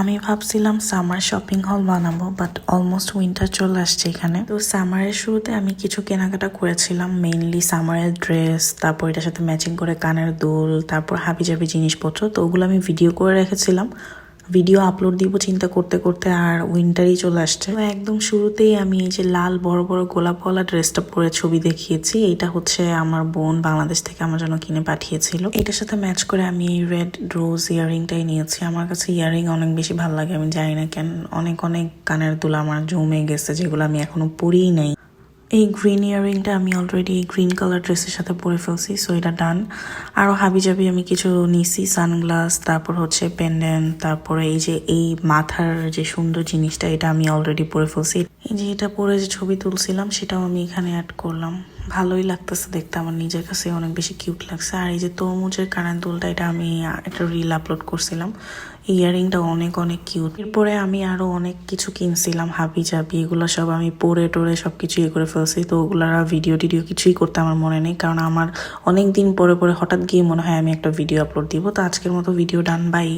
আমি ভাবছিলাম summer shopping হল বানাবো বাট অলমোস্ট উইন্টার চলে আসছে এখানে। তো সামারের শুরুতে আমি কিছু কেনাকাটা করেছিলাম মেইনলি সামারের ড্রেস তারপর এটার সাথে ম্যাচিং করে কানের দুল, তারপর হাবিজাবি জিনিসপত্র, তো ওগুলো আমি ভিডিও করে রেখেছিলাম। ভিডিও আপলোড দিব চিন্তা করতে করতে আর উইন্টারই চলে আসছে। তো একদম শুরুতেই আমি এই যে লাল বড় বড় গোলাপ গলা ড্রেসটা পরে ছবি দেখিয়েছি। এটা হচ্ছে আমার বোন বাংলাদেশ থেকে আমার জন্য কিনে পাঠিয়েছিল। এটার সাথে ম্যাচ করে আমি এই রেড রোজ ইয়ারিংটাই নিয়েছি। আমার কাছে ইয়ারিং অনেক বেশি ভালো লাগে, আমি জানি না কেন। অনেক অনেক কানের দুল আমার জমে গেছে, যেগুলো আমি এখনও পরিই নাই। এই গ্রিন ইয়ারিংটা আমি অলরেডি গ্রিন কালার ড্রেসের সাথে পরে ফেলছি সো এটা ডান আরও হাবিজাবি আমি কিছু নিছি সানগ্লাস তারপর হচ্ছে পেন্ডেন্ট তারপরে এই যে এই মাথার যে সুন্দর জিনিসটা, এটা আমি অলরেডি পরে ফেলছি। এই যে এটা পরে যে ছবি তুলছিলাম, সেটাও আমি এখানে অ্যাড করলাম। ভালোই লাগতেছে দেখতে, আমার নিজের কাছে অনেক বেশি কিউট লাগছে। আর এই যে তরমুজের কানের দুলটা এটা আমি একটা রিল আপলোড করছিলাম। ইয়ারিংটা অনেক অনেক কিউট এরপরে আমি আরও অনেক কিছু কিনছিলাম, হাবি জাবি, এগুলো সব আমি পরে টোরে সব কিছু ইয়ে করে ফেলছি। তো ওগুলার ভিডিও টিডিও কিছুই করতে আমার মনে নেই, কারণ আমার অনেক দিন পরে পরে হঠাৎ গিয়ে মনে হয় আমি একটা ভিডিও আপলোড দিব। তো আজকের মতো ভিডিও ডান বাই